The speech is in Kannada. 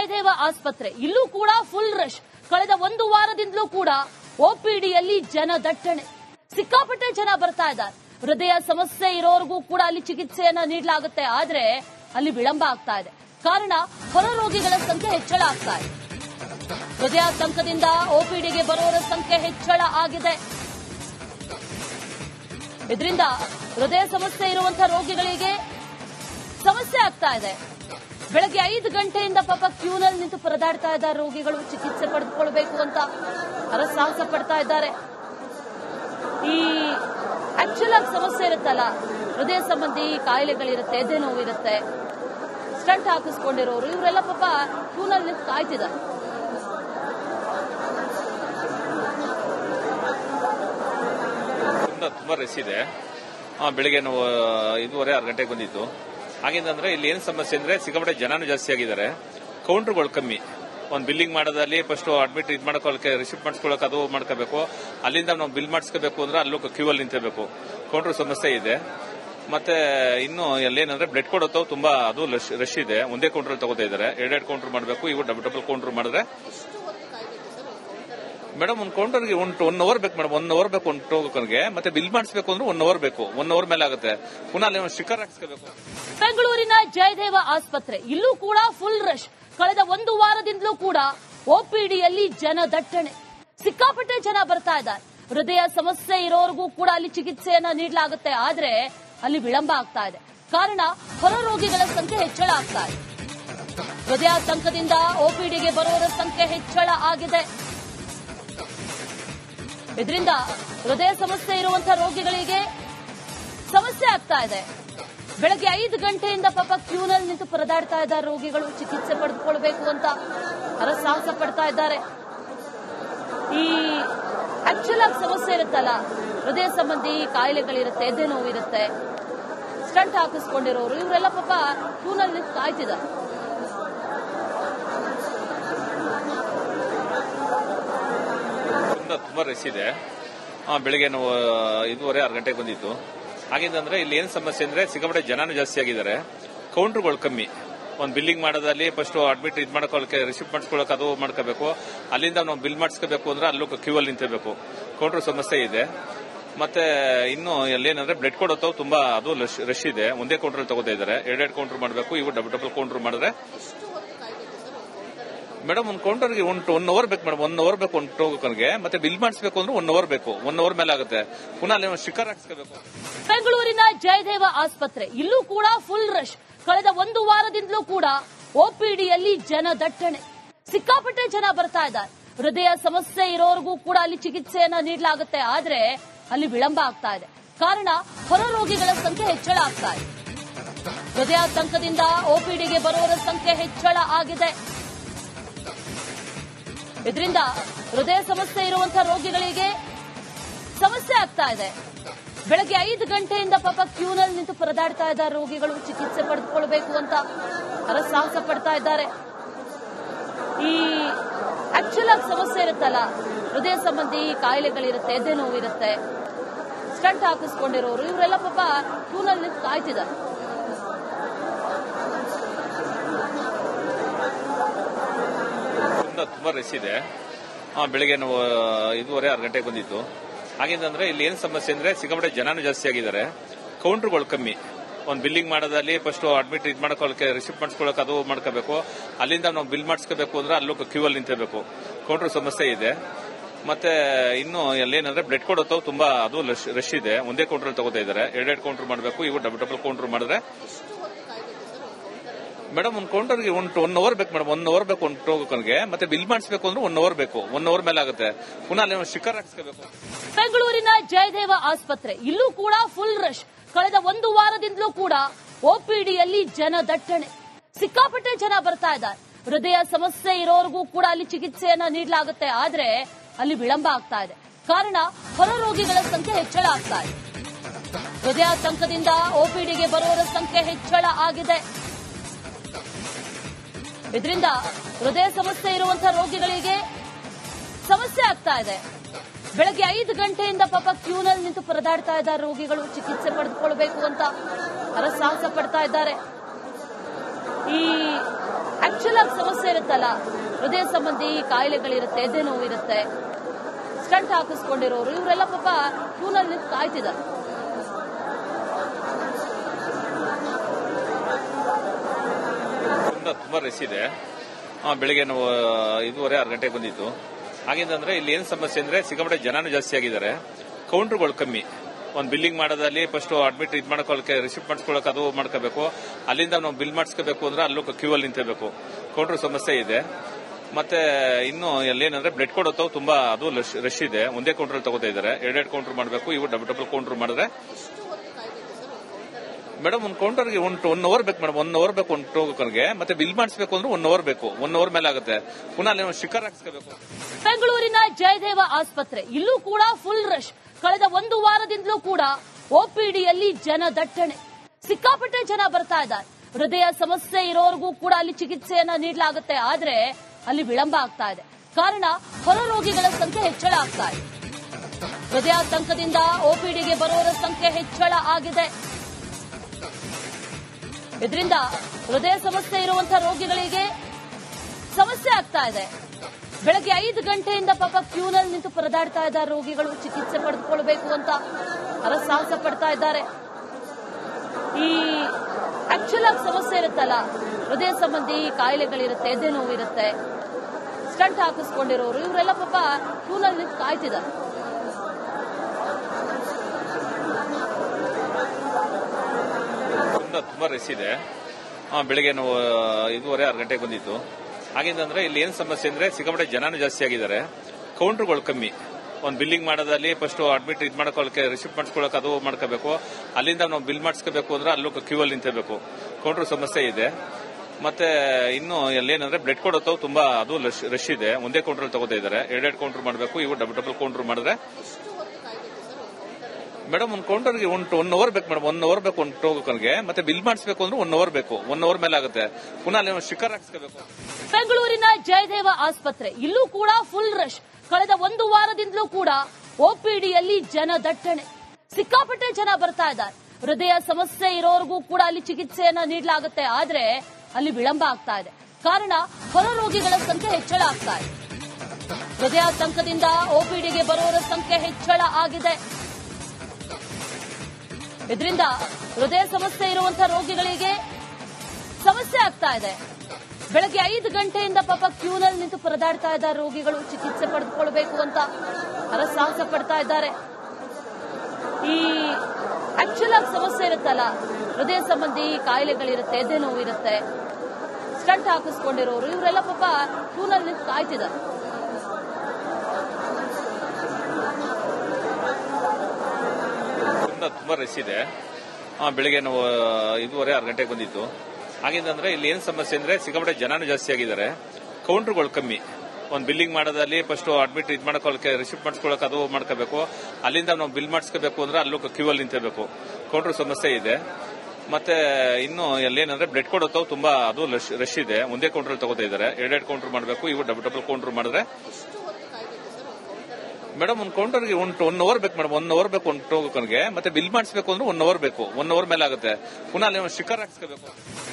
ಜಯದೇವ ಆಸ್ಪತ್ರೆ. ಇಲ್ಲೂ ಕೂಡ ಫುಲ್ ರಶ್ ಕಳೆದ ಒಂದು ವಾರದಿಂದಲೂ ಕೂಡ ಒಪಿಡಿಯಲ್ಲಿ ಜನ ದಟ್ಟಣೆ. ಸಿಕ್ಕಾಪಟ್ಟೆ ಜನ ಬರ್ತಾ ಇದ್ದಾರೆ. ಹೃದಯ ಸಮಸ್ಯೆ ಇರೋರಿಗೂ ಕೂಡ ಅಲ್ಲಿ ಚಿಕಿತ್ಸೆಯನ್ನ ನೀಡಲಾಗುತ್ತೆ. ಆದ್ರೆ ಅಲ್ಲಿ ವಿಳಂಬ ಆಗ್ತಾ ಇದೆ. ಕಾರಣ ಹೊರ ರೋಗಿಗಳ ಸಂಖ್ಯೆ ಹೆಚ್ಚಳ ಆಗ್ತಾ ಇದೆ. ಹೃದಯಾತಂಕದಿಂದ ಒಪಿಡಿಗೆ ಬರೋರ ಸಂಖ್ಯೆ ಹೆಚ್ಚಳ ಆಗಿದೆ. ಇದರಿಂದ ಹೃದಯ ಸಮಸ್ಯೆ ಇರುವಂತಹ ರೋಗಿಗಳಿಗೆ ಸಮಸ್ಯೆ ಆಗ್ತಾ ಇದೆ. ಬೆಳಗ್ಗೆ ಐದು ಗಂಟೆಯಿಂದ ಪಾಪ ಕ್ಯೂನಲ್ಲಿ ನಿಂತು ಪರದಾಡ್ತಾ ಇದ್ದಾರೆ. ರೋಗಿಗಳು ಚಿಕಿತ್ಸೆ ಪಡೆದುಕೊಳ್ಬೇಕು ಅಂತ ಹರಸಾಹಸ ಪಡ್ತಾ ಇದ್ದಾರೆ. ಈ ಆಕ್ಚುಲ್ ಆಗಿ ಸಮಸ್ಯೆ ಇರುತ್ತಲ್ಲ, ಹೃದಯ ಸಂಬಂಧಿ ಕಾಯಿಲೆಗಳಿರುತ್ತೆ, ಎದೆ ನೋವಿರುತ್ತೆ, ಸ್ಟಂಟ್ ಹಾಕಿಸ್ಕೊಂಡಿರೋರು, ಇವರೆಲ್ಲ ಪಾಪ ಕ್ಯೂನಲ್ಲಿ ನಿಂತು ಕಾಯ್ತಿದ್ದಾರೆ. ತುಂಬಾ ರಶ್ ಇದೆ. ಬೆಳಿಗ್ಗೆ ನಾವು ಐದೂವರೆ, ಆರು ಗಂಟೆಗೆ ಬಂದಿತ್ತು ಹಾಗಿಂದ ಅಂದ್ರೆ ಇಲ್ಲಿ ಏನು ಸಮಸ್ಯೆ ಅಂದ್ರೆ ಸಿಕ್ಕಾಪಟ್ಟೆ ಜನನು ಜಾಸ್ತಿ ಆಗಿದ್ದಾರೆ. ಕೌಂಟರ್ಗಳು ಕಮ್ಮಿ. ಒಂದು ಬಿಲ್ಲಿಂಗ್ ಮಾಡೋದಲ್ಲಿ ಫಸ್ಟ್ ಅಡ್ಮಿಟ್ ಇದು ಮಾಡ್ಕೊಳ್ಳೋಕೆ ರಿಸಿಪ್ಟ್ ಮಾಡಿಸ್ಕೊಳ್ಳೋಕೆ ಅದು ಮಾಡ್ಕೋಬೇಕು. ಅಲ್ಲಿಂದ ನಾವು ಬಿಲ್ ಮಾಡಿಸ್ಕೋಬೇಕು ಅಂದ್ರೆ ಅಲ್ಲೂ ಕ್ಯೂ ಅಲ್ಲಿ ನಿಂತಬೇಕು ಕೌಂಟರ್ ಸಮಸ್ಯೆ ಇದೆ. ಮತ್ತೆ ಇನ್ನು ಅಲ್ಲೇನಂದ್ರೆ ಬ್ಲಡ್ ಕೊಡೋದು ತುಂಬಾ, ಅದು ರಶ್ ಇದೆ. ಒಂದೇ ಕೌಂಟರ್ ತಗೋತಾ ಇದ್ದಾರೆ. ಎರಡೆರಡು ಕೌಂಟರ್ ಮಾಡಬೇಕು. ಇವು ಡಬಲ್ ಡಬಲ್ ಕೌಂಟರ್ ಮಾಡಿದ್ರೆ ಮೇಡಮ್ ಕೌಂಟರ್ಗೆ ಉಂಟು ಒನ್ ಅವರ್ ಬೇಕು ಮೇಡಮ್ ಒನ್ ಅವರ್ ಬೇಕು ಒಂದು ಟೋಕನ್ಗೆ ಮತ್ತೆ ಬಿಲ್ ಮಾಡಿಸ್ಬೇಕು ಅಂದ್ರೆ ಒನ್ ಅವರ್ ಬೇಕು. ಒನ್ ಅವರ್ ಮೇಲೆ ಆಗುತ್ತೆ. ಪುನಃ ಅಲ್ಲಿ ಒಂದು ಬೆಂಗಳೂರಿನ ಜಯದೇವ ಆಸ್ಪತ್ರೆ. ಇಲ್ಲೂ ಕೂಡ ಫುಲ್ ರಶ್ ಕಳೆದ ಒಂದು ವಾರದಿಂದಲೂ ಕೂಡ ಓಪಿಡಿಯಲ್ಲಿ ಜನ ದಟ್ಟಣೆ. ಸಿಕ್ಕಾಪಟ್ಟೆ ಜನ ಬರ್ತಾ ಇದ್ದಾರೆ. ಹೃದಯ ಸಮಸ್ಯೆ ಇರೋರಿಗೂ ಕೂಡ ಅಲ್ಲಿ ಚಿಕಿತ್ಸೆಯನ್ನ ನೀಡಲಾಗುತ್ತೆ. ಆದ್ರೆ ಅಲ್ಲಿ ವಿಳಂಬ ಆಗ್ತಾ ಇದೆ. ಕಾರಣ, ಹೊರ ರೋಗಿಗಳ ಸಂಖ್ಯೆ ಹೆಚ್ಚಳ ಆಗ್ತಾ ಇದೆ. ಹೃದಯಾತಂಕದಿಂದ ಓಪಿಡಿಗೆ ಬರುವವರ ಸಂಖ್ಯೆ ಹೆಚ್ಚಳ ಆಗಿದೆ. ಇದರಿಂದ ಹೃದಯ ಸಮಸ್ಯೆ ಇರುವಂತಹ ರೋಗಿಗಳಿಗೆ ಸಮಸ್ಯೆ ಆಗ್ತಾ ಇದೆ. ಬೆಳಗ್ಗೆ ಐದು ಗಂಟೆಯಿಂದ ಪಾಪ ಕ್ಯೂನಲ್ಲಿ ನಿಂತು ಪರದಾಡ್ತಾ ಇದ್ದಾರೆ ರೋಗಿಗಳು, ಚಿಕಿತ್ಸೆ ಪಡೆದುಕೊಳ್ಬೇಕು ಅಂತ ಹರಸಾಹಸ ಪಡ್ತಾ ಇದ್ದಾರೆ. ಈ ಆಕ್ಚುಲ್ ಆಗಿ ಸಮಸ್ಯೆ ಇರುತ್ತಲ್ಲ, ಹೃದಯ ಸಂಬಂಧಿ ಕಾಯಿಲೆಗಳಿರುತ್ತೆ, ಎದೆ ನೋವಿರುತ್ತೆ, ಸ್ಟಂಟ್ ಹಾಕಿಸ್ಕೊಂಡಿರೋರು, ಇವರೆಲ್ಲ ಪಾಪ ಕ್ಯೂನಲ್ಲಿ ನಿಂತು ಕಾಯ್ತಿದ್ದಾರೆ. ತುಂಬಾ ತುಂಬಾ ರಶ್ ಇದೆ. ಬೆಳಿಗ್ಗೆ ನಾವು ಐದೂವರೆ, ಆರು ಗಂಟೆಗೆ ಬಂದಿತ್ತು ಹಾಗಿಂದ ಅಂದ್ರೆ ಇಲ್ಲಿ ಏನು ಸಮಸ್ಯೆ ಅಂದ್ರೆ ಸಿಕ್ಕಾಪಟ್ಟೆ ಜನನೂ ಜಾಸ್ತಿ ಆಗಿದ್ದಾರೆ. ಕೌಂಟರ್ಗಳು ಕಮ್ಮಿ. ಒಂದು ಬಿಲ್ಲಿಂಗ್ ಮಾಡೋದಲ್ಲಿ ಫಸ್ಟ್ ಅಡ್ಮಿಟ್ ಇದು ಮಾಡ್ಕೊಳ್ಳೋಕೆ ರಿಸಿಪ್ಟ್ ಮಾಡಿಸ್ಕೊಳ್ಳೋಕೆ ಅದು ಮಾಡ್ಕೋಬೇಕು. ಅಲ್ಲಿಂದ ನಾವು ಬಿಲ್ ಮಾಡಿಸ್ಕೋಬೇಕು ಅಂದ್ರೆ ಅಲ್ಲೂ ಕ್ಯೂ ಅಲ್ಲಿ ನಿಂತಿರಬೇಕು. ಕೌಂಟರ್ ಸಮಸ್ಯೆ ಇದೆ. ಮತ್ತೆ ಇನ್ನು ಅಲ್ಲೇನಂದ್ರೆ ಬ್ಲಡ್ ಕೊಡೋದು ತುಂಬಾ, ಅದು ರಶ್ ಇದೆ. ಒಂದೇ ಕೌಂಟರ್ ತಗೋತಾ ಇದ್ದಾರೆ. ಎರಡೆರಡು ಕೌಂಟರ್ ಮಾಡಬೇಕು, ಇವು ಡಬಲ್ ಡಬಲ್ ಕೌಂಟರ್ ಮಾಡಿದ್ರೆ ಮೇಡಮ್, ಒಂದು ಕೌಂಟರ್ಗೆ ಉಂಟು ಒನ್ ಅವರ್ ಬೇಕು ಮೇಡಮ್ ಒನ್ ಅವರ್ ಬೇಕು ಒಂದು ಟೋಕನ್ಗೆ. ಮತ್ತೆ ಬಿಲ್ ಮಾಡಿಸ್ಬೇಕು ಅಂದ್ರೆ ಒನ್ ಅವರ್ ಬೇಕು. ಒನ್ ಅವರ್ ಮೇಲೆ ಆಗುತ್ತೆ. ಪುನಃ ಅಲ್ಲಿ ಶಿಖರ್ ಹಾಕ್ಸ್ಕೋಬೇಕು. ಬೆಂಗಳೂರಿನ ಜಯದೇವ ಆಸ್ಪತ್ರೆ. ಇಲ್ಲೂ ಕೂಡ ಫುಲ್ ರಶ್ ಕಳೆದ ಒಂದು ವಾರದಿಂದಲೂ ಕೂಡ ಓಪಿಡಿಯಲ್ಲಿ ಜನ ದಟ್ಟಣೆ. ಸಿಕ್ಕಾಪಟ್ಟೆ ಜನ ಬರ್ತಾ ಇದ್ದಾರೆ. ಹೃದಯ ಸಮಸ್ಯೆ ಇರೋರಿಗೂ ಕೂಡ ಅಲ್ಲಿ ಚಿಕಿತ್ಸೆಯನ್ನ ನೀಡಲಾಗುತ್ತೆ. ಆದ್ರೆ ಅಲ್ಲಿ ವಿಳಂಬ ಆಗ್ತಾ ಇದೆ. ಕಾರಣ, ಹೊರ ರೋಗಿಗಳ ಸಂಖ್ಯೆ ಹೆಚ್ಚಳ ಆಗ್ತಾ ಇದೆ. ಹೃದಯಾತಂಕದಿಂದ ಓಪಿಡಿಗೆ ಬರುವವರ ಸಂಖ್ಯೆ ಹೆಚ್ಚಳ ಆಗಿದೆ. ಇದರಿಂದ ಹೃದಯ ಸಮಸ್ಯೆ ಇರುವಂತಹ ರೋಗಿಗಳಿಗೆ ಸಮಸ್ಯೆ ಆಗ್ತಾ ಇದೆ. ಬೆಳಗ್ಗೆ ಐದು ಗಂಟೆಯಿಂದ ಪಾಪ ಕ್ಯೂನಲ್ಲಿ ನಿಂತು ಪರದಾಡ್ತಾ ಇದ್ದಾರೆ ರೋಗಿಗಳು, ಚಿಕಿತ್ಸೆ ಪಡೆದುಕೊಳ್ಬೇಕು ಅಂತ ಹರಸಾಹಸ ಪಡ್ತಾ ಇದ್ದಾರೆ. ಈ ಆಕ್ಚುಲ್ ಆಗಿ ಸಮಸ್ಯೆ ಇರುತ್ತಲ್ಲ, ಹೃದಯ ಸಂಬಂಧಿ ಕಾಯಿಲೆಗಳಿರುತ್ತೆ, ಎದೆ ನೋವಿರುತ್ತೆ, ಸ್ಟಂಟ್ ಹಾಕಿಸ್ಕೊಂಡಿರೋರು, ಇವರೆಲ್ಲ ಪಾಪ ಕ್ಯೂನಲ್ಲಿ ನಿಂತು ಕಾಯ್ತಿದ್ದಾರೆ. ತುಂಬಾ ತುಂಬಾ ರಶ್ ಇದೆ. ಬೆಳಿಗ್ಗೆ ನಾವು ಆರು ಗಂಟೆಗೆ ಬಂದಿತ್ತು ಹಾಗೆಂದ್ರೆ ಇಲ್ಲಿ ಏನು ಸಮಸ್ಯೆ ಅಂದ್ರೆ ಸಿಕ್ಕಾಪಟ್ಟೆ ಜನನು ಜಾಸ್ತಿ ಆಗಿದ್ದಾರೆ. ಕೌಂಟರ್ಗಳು ಕಮ್ಮಿ. ಒಂದು ಬಿಲ್ಲಿಂಗ್ ಮಾಡೋದಲ್ಲಿ ಫಸ್ಟ್ ಅಡ್ಮಿಟ್ ಇದು ಮಾಡ್ಕೊಳ್ಳೋಕೆ ರಿಸಿಪ್ಟ್ ಮಾಡಿಸ್ಕೊಳ್ಳೋಕೆ ಅದು ಮಾಡ್ಕೋಬೇಕು. ಅಲ್ಲಿಂದ ನಾವು ಬಿಲ್ ಮಾಡಿಸ್ಕೋಬೇಕು ಅಂದ್ರೆ ಅಲ್ಲೂ ಕ್ಯೂ ಅಲ್ಲಿ ನಿಂತಿರಬೇಕು ಕೌಂಟರ್ ಸಮಸ್ಯೆ ಇದೆ. ಮತ್ತೆ, ಇನ್ನು ಅಲ್ಲೇನಂದ್ರೆ ಬ್ಲಡ್ ಕೊಡೋದು ತುಂಬಾ, ಅದು ರಶ್ ಇದೆ. ಒಂದೇ ಕೌಂಟರ್ ತಗೋತಾ ಇದ್ದಾರೆ. ಎರಡೆರಡು ಕೌಂಟರ್ ಮಾಡಬೇಕು. ಇವು ಡಬಲ್ ಡಬಲ್ ಕೌಂಟರ್ ಮಾಡಿದ್ರೆ ಮೇಡಮ್, ಒಂದು ಕೌಂಟರ್ಗೆ ಒನ್ ಒನ್ ಅವರ್ ಬೇಕು ಮೇಡಮ್ ಒನ್ ಅವರ್ ಬೇಕು ಒಂದು ಟೋಕನ್ಗೆ ಮತ್ತೆ ಬಿಲ್ ಮಾಡಿಸ್ಬೇಕು ಅಂದ್ರೆ ಒನ್ ಅವರ್ ಬೇಕು ಒನ್ ಅವರ್ ಮೇಲೆ ಆಗುತ್ತೆ. ಪುನಃ ಅಲ್ಲಿ ಶಿಖರ್ ಹಾಕಿಸ್ಕೋಬೇಕು. ಬೆಂಗಳೂರಿನ ಜಯದೇವ ಆಸ್ಪತ್ರೆ, ಇಲ್ಲೂ ಕೂಡ ಫುಲ್ ರಶ್ ಕಳೆದ ಒಂದು ವಾರದಿಂದಲೂ ಕೂಡ ಓಪಿಡಿಯಲ್ಲಿ ಜನ ದಟ್ಟಣೆ. ಸಿಕ್ಕಾಪಟ್ಟೆ ಜನ ಬರ್ತಾ ಇದ್ದಾರೆ. ಹೃದಯ ಸಮಸ್ಯೆ ಇರೋರಿಗೂ ಕೂಡ ಅಲ್ಲಿ ಚಿಕಿತ್ಸೆಯನ್ನ ನೀಡಲಾಗುತ್ತೆ. ಆದ್ರೆ ಅಲ್ಲಿ ವಿಳಂಬ ಆಗ್ತಾ ಇದೆ. ಕಾರಣ, ಹೊರ ರೋಗಿಗಳ ಸಂಖ್ಯೆ ಹೆಚ್ಚಳ ಆಗ್ತಾ ಇದೆ. ಹೃದಯಾತಂಕದಿಂದ ಓಪಿಡಿಗೆ ಬರುವವರ ಸಂಖ್ಯೆ ಹೆಚ್ಚಳ ಆಗಿದೆ. ಇದರಿಂದ ಹೃದಯ ಸಮಸ್ಯೆ ಇರುವಂತಹ ರೋಗಿಗಳಿಗೆ ಸಮಸ್ಯೆ ಆಗ್ತಾ ಇದೆ. ಬೆಳಗ್ಗೆ ಐದು ಗಂಟೆಯಿಂದ ಪಾಪ ಕ್ಯೂನಲ್ಲಿ ನಿಂತು ಪರದಾಡ್ತಾ ಇದ್ದಾರೆ ರೋಗಿಗಳು. ಚಿಕಿತ್ಸೆ ಪಡೆದುಕೊಳ್ಬೇಕು ಅಂತ ಹರಸಾಹಸ ಪಡ್ತಾ ಇದ್ದಾರೆ. ಈ ಆಕ್ಚುಲ್ ಆಗಿ ಸಮಸ್ಯೆ ಇರುತ್ತಲ್ಲ, ಹೃದಯ ಸಂಬಂಧಿ ಕಾಯಿಲೆಗಳಿರುತ್ತೆ, ಎದೆ ನೋವು ಇರುತ್ತೆ ಸ್ಟಂಟ್ ಹಾಕಿಸ್ಕೊಂಡಿರೋರು, ಇವರೆಲ್ಲ ಪಾಪ ಕ್ಯೂನಲ್ಲಿ ನಿಂತು ಕಾಯ್ತಿದ್ದಾರೆ. ತುಂಬಾ ತುಂಬಾ ರಶ್ ಇದೆ. ಬೆಳಿಗ್ಗೆ ನಾವು ಇದುವರೆ ಆರು ಗಂಟೆಗೆ ಬಂದಿತ್ತು ಆಗಿಂದ ಅಂದ್ರೆ ಇಲ್ಲಿ ಏನ್ ಸಮಸ್ಯೆ ಅಂದ್ರೆ ಸಿಕ್ಕಾಪಟ್ಟೆ ಜನನೂ ಜಾಸ್ತಿ ಆಗಿದ್ದಾರೆ. ಕೌಂಟರ್ಗಳು ಕಮ್ಮಿ. ಒಂದು ಬಿಲ್ಲಿಂಗ್ ಮಾಡೋದಲ್ಲಿ ಫಸ್ಟ್ ಅಡ್ಮಿಟ್ ಇದು ಮಾಡ್ಕೊಳಕ್ಕೆ ರಿಸಿಪ್ಟ್ ಮಾಡಿಸ್ಕೊಳ್ಳೋಕೆ ಅದು ಮಾಡ್ಕೋಬೇಕು. ಅಲ್ಲಿಂದ ನಾವು ಬಿಲ್ ಮಾಡಿಸ್ಕೋಬೇಕು ಅಂದ್ರೆ ಅಲ್ಲೂ ಕ್ಯೂ ಅಲ್ಲಿ ನಿಂತಬೇಕು ಕೌಂಟರ್ ಸಮಸ್ಯೆ ಇದೆ. ಮತ್ತೆ ಇನ್ನು ಏನಂದ್ರೆ ಬ್ಲಡ್ ಕೊಡೋದು ತುಂಬಾ, ಅದು ರಶ್ ಇದೆ. ಒಂದೇ ಕೌಂಟರ್ ತಗೋತಾ ಇದ್ದಾರೆ. ಎರಡೆರಡು ಕೌಂಟರ್ ಮಾಡಬೇಕು. ಇವು ಡಬಲ್ ಡಬಲ್ ಕೌಂಟರ್ ಮಾಡಿದ್ರೆ ಮೇಡಮ್, ಒಂದು ಕೌಂಟರ್ಗೆ ಉಂಟು ಒನ್ ಅವರ್ ಬೇಕು ಮೇಡಮ್ ಒನ್ ಅವರ್ ಬೇಕು ಒಂದು ಟೋಕನ್ಗೆ ಮತ್ತೆ ಬಿಲ್ ಮಾಡಿಸಬೇಕು ಅಂದ್ರೆ ಒನ್ ಅವರ್ ಬೇಕು. ಒನ್ ಅವರ್ ಮೇಲೆ ಆಗುತ್ತೆ. ಪುನಃ ಅಲ್ಲಿ ಶಿಖರ್ ಹಾಕ್ಸ್ಕೋಬೇಕು. ಬೆಂಗಳೂರಿನ ಜಯದೇವ ಆಸ್ಪತ್ರೆ. ಇಲ್ಲೂ ಕೂಡ ಫುಲ್ ರಶ್ ಕಳೆದ ಒಂದು ವಾರದಿಂದಲೂ ಕೂಡ ಓಪಿಡಿಯಲ್ಲಿ ಜನ ದಟ್ಟಣೆ. ಸಿಕ್ಕಾಪಟ್ಟೆ ಜನ ಬರ್ತಾ ಇದ್ದಾರೆ. ಹೃದಯ ಸಮಸ್ಯೆ ಇರೋರಿಗೂ ಕೂಡ ಅಲ್ಲಿ ಚಿಕಿತ್ಸೆಯನ್ನ ನೀಡಲಾಗುತ್ತೆ. ಆದ್ರೆ ಅಲ್ಲಿ ವಿಳಂಬ ಆಗ್ತಾ ಇದೆ. ಕಾರಣ, ಹೊರ ರೋಗಿಗಳ ಸಂಖ್ಯೆ ಹೆಚ್ಚಳ ಆಗ್ತಾ ಇದೆ. ಹೃದಯಾತಂಕದಿಂದ ಓಪಿಡಿಗೆ ಬರೋರ ಸಂಖ್ಯೆ ಹೆಚ್ಚಳ ಆಗಿದೆ. ಇದರಿಂದ ಹೃದಯ ಸಮಸ್ಯೆ ಇರುವಂತಹ ರೋಗಿಗಳಿಗೆ ಸಮಸ್ಯೆ ಆಗ್ತಾ ಇದೆ. ಬೆಳಗ್ಗೆ ಐದು ಗಂಟೆಯಿಂದ ಪಾಪ ಕ್ಯೂನಲ್ಲಿ ನಿಂತು ಪರದಾಡ್ತಾ ಇದ್ದಾರೆ ರೋಗಿಗಳು, ಚಿಕಿತ್ಸೆ ಪಡೆದುಕೊಳ್ಬೇಕು ಅಂತ ಹರಸಾಹಸ ಪಡ್ತಾ ಇದ್ದಾರೆ. ಈ ಆಕ್ಚುಲ್ ಆಗಿ ಸಮಸ್ಯೆ ಇರುತ್ತಲ್ಲ, ಹೃದಯ ಸಂಬಂಧಿ ಕಾಯಿಲೆಗಳಿರುತ್ತೆ, ಎದೆ ನೋವು ಇರುತ್ತೆ ಸ್ಟಂಟ್ ಹಾಕಿಸ್ಕೊಂಡಿರೋರು, ಇವರೆಲ್ಲ ಪಾಪ ಕ್ಯೂನಲ್ಲಿ ನಿಂತು ಕಾಯ್ತಿದ್ದಾರೆ. ತುಂಬಾ ತುಂಬಾ ರಶ್ ಇದೆ. ಬೆಳಿಗ್ಗೆ ನಾವು ಇದುವರೆ ಆರು ಗಂಟೆಗೆ ಬಂದಿತ್ತು ಆಗಿಂದ ಅಂದ್ರೆ ಇಲ್ಲಿ ಏನು ಸಮಸ್ಯೆ ಅಂದ್ರೆ ಸಿಕ್ಕಾಪಟ್ಟೆ ಜನನು ಜಾಸ್ತಿ ಆಗಿದ್ದಾರೆ. ಕೌಂಟರ್ಗಳು ಕಮ್ಮಿ. ಒಂದು ಬಿಲ್ಲಿಂಗ್ ಮಾಡೋದಲ್ಲಿ ಫಸ್ಟ್ ಅಡ್ಮಿಟ್ ಇದು ಮಾಡ್ಕೊಳಕ್ಕೆ ರಿಸಿಪ್ಟ್ ಮಾಡಿಸ್ಕೊಳ್ಳೋಕೆ ಅದು ಮಾಡ್ಕೋಬೇಕು. ಅಲ್ಲಿಂದ ನಾವು ಬಿಲ್ ಮಾಡಿಸ್ಕೋಬೇಕು ಅಂದ್ರೆ ಅಲ್ಲೂ ಕ್ಯೂ ಅಲ್ಲಿ ನಿಂತಬೇಕು. ಕೌಂಟರ್ ಸಮಸ್ಯೆ ಇದೆ. ಮತ್ತೆ, ಇನ್ನು ಏನಂದ್ರೆ ಬ್ಲಡ್ ಕೊಡೋದು ತುಂಬಾ ಅದು ರಶ್ ಇದೆ. ಒಂದೇ ಕೌಂಟರ್ ತಗೋತಾ ಇದ್ದಾರೆ. ಎರಡೆರಡು ಕೌಂಟರ್ ಮಾಡಬೇಕು. ಇವು ಡಬಲ್ ಡಬಲ್ ಕೌಂಟರ್ ಮಾಡಿದ್ರೆ ಮೇಡಮ್, ಒಂದು ಕೌಂಟರ್ಗೆ ಒಂದು ಒನ್ ಅವರ್ ಬೇಕು ಮೇಡಮ್ ಒನ್ ಅವರ್ ಬೇಕು ಒಂದು ಟೋಕನ್ಗೆ ಮತ್ತೆ ಬಿಲ್ ಮಾಡಿಸ್ಬೇಕು ಅಂದ್ರೆ ಒನ್ ಅವರ್ ಬೇಕು. ಒನ್ ಅವರ್ ಮೇಲೆ ಆಗುತ್ತೆ. ಪುನಃ ಅಲ್ಲಿ ಶಿಖರ್ ಹಾಕ್ಸ್ಕೋಬೇಕು. ಬೆಂಗಳೂರಿನ ಜಯದೇವ ಆಸ್ಪತ್ರೆ. ಇಲ್ಲೂ ಕೂಡ ಫುಲ್ ರಶ್ ಕಳೆದ ಒಂದು ವಾರದಿಂದಲೂ ಕೂಡ ಒಪಿಡಿಯಲ್ಲಿ ಜನ ದಟ್ಟಣೆ. ಸಿಕ್ಕಾಪಟ್ಟೆ ಜನ ಬರ್ತಾ ಇದ್ದಾರೆ. ಹೃದಯ ಸಮಸ್ಯೆ ಇರೋರಿಗೂ ಕೂಡ ಅಲ್ಲಿ ಚಿಕಿತ್ಸೆಯನ್ನ ನೀಡಲಾಗುತ್ತೆ. ಆದ್ರೆ ಅಲ್ಲಿ ವಿಳಂಬ ಆಗ್ತಾ ಇದೆ. ಕಾರಣ, ಹೊರ ರೋಗಿಗಳ ಸಂಖ್ಯೆ ಹೆಚ್ಚಳ ಆಗ್ತಾ ಇದೆ. ಹೃದಯಾತಂಕದಿಂದ ಒಪಿಡಿಗೆ ಬರೋರ ಸಂಖ್ಯೆ ಹೆಚ್ಚಳ ಆಗಿದೆ. ಇದರಿಂದ ಹೃದಯ ಸಮಸ್ಯೆ ಇರುವಂತಹ ರೋಗಿಗಳಿಗೆ ಸಮಸ್ಯೆ ಆಗ್ತಾ ಇದೆ. ಬೆಳಗ್ಗೆ ಐದು ಗಂಟೆಯಿಂದ ಪಾಪ ಕ್ಯೂನಲ್ಲಿ ನಿಂತು ಪರದಾಡ್ತಾ ಇದ್ದಾರೆ ರೋಗಿಗಳು ಚಿಕಿತ್ಸೆ ಪಡೆದುಕೊಳ್ಬೇಕು ಅಂತ ಸಾಹಸ ಪಡ್ತಾ ಇದ್ದಾರೆ. ಈ ಆಕ್ಚುಲ್ ಆಗಿ ಸಮಸ್ಯೆ ಇರುತ್ತಲ್ಲ, ಹೃದಯ ಸಂಬಂಧಿ ಕಾಯಿಲೆಗಳಿರುತ್ತೆ, ಎದೆ ನೋವು ಇರುತ್ತೆ ಸ್ಟಂಟ್ ಹಾಕಿಸ್ಕೊಂಡಿರೋರು, ಇವರೆಲ್ಲ ಪಾಪ ಕ್ಯೂನಲ್ಲಿ ನಿಂತು ಕಾಯ್ತಿದ್ದಾರೆ. ತುಂಬಾ ರಶ್ ಇದೆ ಬೆಳಿಗ್ಗೆ ನಾವು ಇದುವರೆ ಆರು ಗಂಟೆಗೆ ಬಂದಿತ್ತು ಆಗಿಂದ ಅಂದ್ರೆ ಇಲ್ಲಿ ಏನ್ ಸಮಸ್ಯೆ ಅಂದ್ರೆ ಸಿಕ್ಕಾಪಟ್ಟೆ ಜನನೂ ಜಾಸ್ತಿ ಆಗಿದ್ದಾರೆ. ಕೌಂಟರ್ಗಳು ಕಮ್ಮಿ. ಒಂದು ಬಿಲ್ಲಿಂಗ್ ಮಾಡೋದಲ್ಲಿ ಫಸ್ಟ್ ಅಡ್ಮಿಟ್ ಇದು ಮಾಡ್ಕೊಳಕ್ಕೆ ರಿಸಿಪ್ಟ್ ಮಾಡಿಸ್ಕೊಳ್ಳೋಕೆ ಅದು ಮಾಡ್ಕೋಬೇಕು. ಅಲ್ಲಿಂದ ನಾವು ಬಿಲ್ ಮಾಡಿಸ್ಕೋಬೇಕು ಅಂದ್ರೆ ಅಲ್ಲೂ ಕ್ಯೂ ಅಲ್ಲಿ ನಿಂತಿರಬೇಕು. ಕೌಂಟರ್ ಸಮಸ್ಯೆ ಇದೆ. ಮತ್ತೆ ಇನ್ನು ಏನಂದ್ರೆ ಬ್ಲಡ್ ಕೊಡೋದು ತುಂಬಾ, ಅದು ರಶ್ ಇದೆ. ಒಂದೇ ಕೌಂಟರ್ ತಗೋತಾ ಇದ್ದಾರೆ. ಎರಡೆರಡು ಕೌಂಟರ್ ಮಾಡಬೇಕು. ಇವು ಡಬಲ್ ಡಬಲ್ ಕೌಂಟರ್ ಮಾಡಿದ್ರೆ ಮೇಡಮ್, ಒಂದು ಕೌಂಟರ್ಗೆ ಒಂದು ಒನ್ ಅವರ್ ಬೇಕು ಮೇಡಮ್ ಒನ್ ಅವರ್ ಬೇಕು ಒಂದು ಟೋಕನ್ಗೆ ಮತ್ತೆ ಬಿಲ್ ಮಾಡಿಸ್ಬೇಕು ಅಂದ್ರೆ ಒನ್ ಅವರ್ ಬೇಕು ಒನ್ ಅವರ್ ಮೇಲೆ ಆಗುತ್ತೆ. ಪುನಃ ಅಲ್ಲಿ ಸ್ಟಿಕ್ಕರ್ ಹಾಕ್ಸ್ಕೋಬೇಕು.